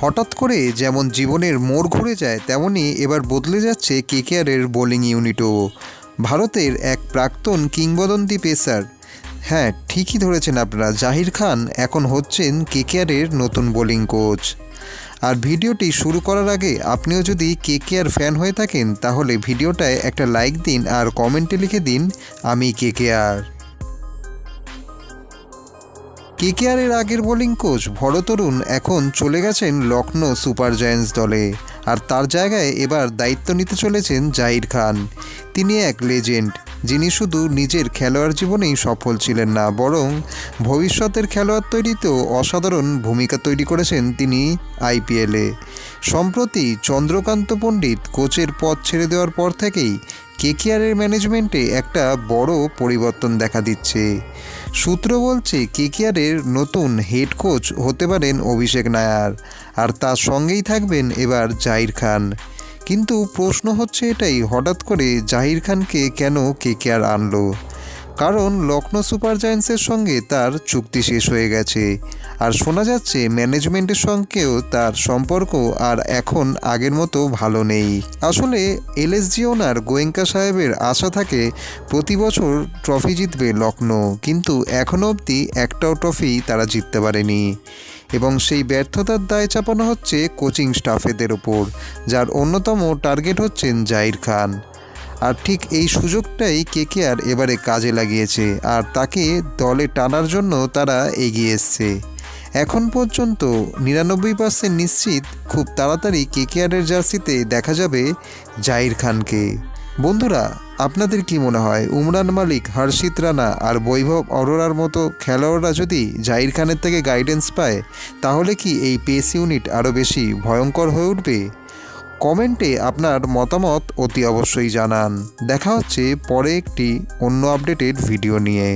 হঠাৎ করে যেমন জীবনের মোড় ঘুরে যায়, তেমনি এবার বদলে যাচ্ছে কেকেআরের বোলিং ইউনিটও। ভারতের এক প্রাক্তন কিংবদন্তি পেসার হ্যাঁ ঠিকই ধরেছেন আপনারা। জাহির খান এখন হচ্ছেন কেকেআরের নতুন বোলিং কোচ। আর ভিডিওটি শুরু করার আগে আপনিও যদি কে কেকেআর ফ্যান হয়ে থাকেন, তাহলে ভিডিওটায় একটা লাইক দিন আর কমেন্টে লিখে দিন, আমি কে কেকেআর। কেকেআরের আগের বোলিং কোচ ভরতরুণ এখন চলে গেছেন লখনৌ সুপার জায়ান্টস দলে। আর তার জায়গায় এবার দায়িত্ব নিতে চলেছেন জাহির খান। তিনি এক লেজেন্ড। যিনি শুধু নিজের খেলোয়াড় জীবনেই সফল ছিলেন না, বরং ভবিষ্যতের খেলোয়াড় তৈরিতেও অসাধারণ ভূমিকা তৈরি করেছেন তিনি আইপিএলে সম্প্রতি চন্দ্রকান্ত পণ্ডিত কোচের পদ ছেড়ে দেওয়ার পর থেকেই কেকেআরের ম্যানেজমেন্টে একটা বড় পরিবর্তন দেখা দিচ্ছে। সূত্র বলছে, কেকেআরের নতুন হেড কোচ হতে পারেন অভিষেক নায়ার, আর তার সঙ্গেই থাকবেন এবার জাহির খান। কিন্তু প্রশ্ন হচ্ছে এটাই, হঠাৎ করে জাহির খানকে কেন কেকেআর আনলো? কারণ লখনৌ সুপার জায়ান্টসের সঙ্গে তার চুক্তি শেষ হয়ে গেছে। আর শোনা যাচ্ছে, ম্যানেজমেন্টের সঙ্গেও তার সম্পর্ক আর এখন আগের মতো ভালো নেই। আসলে এলএসজি ওনার গোয়েঙ্কা সাহেবের আশা থাকে, প্রতি বছর ট্রফি জিতবে লখনৌ কিন্তু এখনও অবধি একটাও ট্রফি তারা জিততে পারেনি। এবং সেই ব্যর্থতার দায় চাপানো হচ্ছে কোচিং স্টাফেদের ওপর যার অন্যতম টার্গেট হচ্ছেন জাহির খান। আর ঠিক এই সুযোগটাই কেকেআর এবারে কাজে লাগিয়েছে, আর তাকে দলে টানার জন্য তারা এগিয়ে এসছে। এখন পর্যন্ত নিরানব্বই পার্সেন্ট নিশ্চিত খুব তাড়াতাড়ি কেকেআরের জার্সিতে দেখা যাবে জাহির খানকে। বন্ধুরা আপনাদের কি মনে হয়? উমরান মালিক, হর্ষিত রানা আর বৈভব অরোরার মতো খেলোয়াড়রা যদি জাহির খানের থেকে গাইডেন্স পায়, তাহলে কি এই পেস ইউনিট আরও বেশি ভয়ঙ্কর হয়ে উঠবে? কমেন্টে আপনার মতামত অতি অবশ্যই জানান। দেখা হচ্ছে পরে একটি অন্য আপডেটেড ভিডিও নিয়ে।